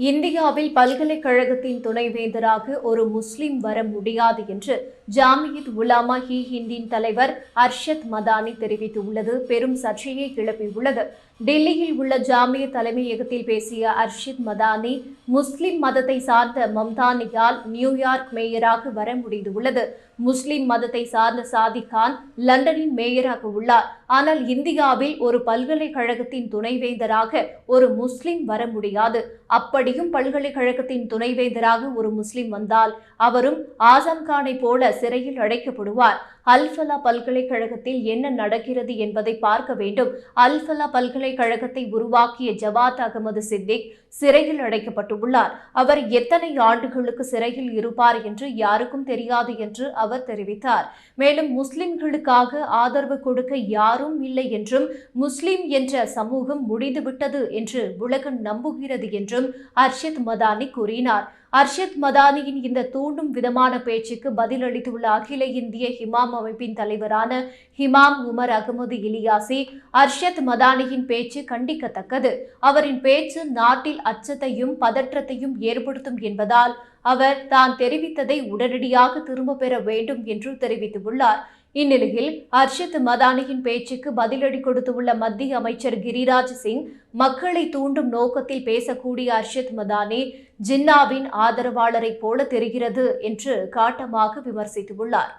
இந்தியாவில் பல்கலைக்கழகத்தின் துணைவேந்தராக ஒரு முஸ்லிம் வர முடியாது என்று ஜாமியத் உலாமா ஹி ஹிந்தின் தலைவர் அர்ஷத் மதானி தெரிவித்துள்ளது. பெரும் சர்ச்சையை கிளப்பியுள்ளது. டெல்லியில் உள்ள ஜாமிய தலைமையகத்தில் பேசிய அர்ஷித் மதானி முஸ்லிம் மதத்தை சார்ந்த மம்தானியால் நியூயார்க் மேயராக வர முடிந்துள்ளது. முஸ்லிம் மதத்தை சார்ந்த சாதிக் கான் லண்டனின் மேயராக உள்ளார். ஆனால் இந்தியாவில் ஒரு பல்கலைக்கழகத்தின் துணைவேந்தராக ஒரு முஸ்லிம் வர முடியாது. அப்படியும் பல்கலைக்கழகத்தின் துணைவேந்தராக ஒரு முஸ்லிம் வந்தால் அவரும் ஆசம்கானை போல சிறையில் அடைக்கப்படுவார். அல்ஃபலா பல்கலைக்கழகத்தில் என்ன நடக்கிறது என்பதை பார்க்க வேண்டும். அல்ஃபலா பல்கலைக்கழகத்தை உருவாக்கிய ஜவாத் அகமது சித்திக் சிறையில் அடைக்கப்பட்டுள்ளார். அவர் எத்தனை ஆண்டுகளுக்கு சிறையில் இருப்பார் என்று யாருக்கும் தெரியாது என்று அவர் தெரிவித்தார். மேலும் முஸ்லிம்களுக்காக ஆதரவு கொடுக்க யார் யாரும் இல்லை என்றும் முஸ்லிம் என்ற சமூகம் முடிந்துவிட்டது என்று உலகம் நம்புகிறது என்றும் அர்ஷத் மதானி கூறினார். அர்ஷத் மதானியின் இந்த தூண்டும் விதமான பேச்சுக்கு பதிலளித்துள்ள அகில இந்திய ஹிமாம் அமைப்பின் தலைவரான ஹிமாம் உமர் அகமது இலியாசி அர்ஷத் மதானியின் பேச்சு கண்டிக்கத்தக்கது. அவரின் பேச்சு நாட்டில் அச்சத்தையும் பதற்றத்தையும் ஏற்படுத்தும் என்பதால் அவர் தான் தெரிவித்ததை உடனடியாக திரும்ப பெற வேண்டும் என்று தெரிவித்துள்ளார். இந்நிலையில் அர்ஷத் மதானியின் பேச்சுக்கு பதிலடி கொடுத்துள்ள மத்திய அமைச்சர் கிரிராஜ் சிங் மக்களை தூண்டும் நோக்கத்தில் பேசக்கூடிய அர்ஷத் மதானி ஜின்னாவின் ஆதரவாளரைப் போல தெரிகிறது என்று காட்டமாக விமர்சித்துள்ளார்.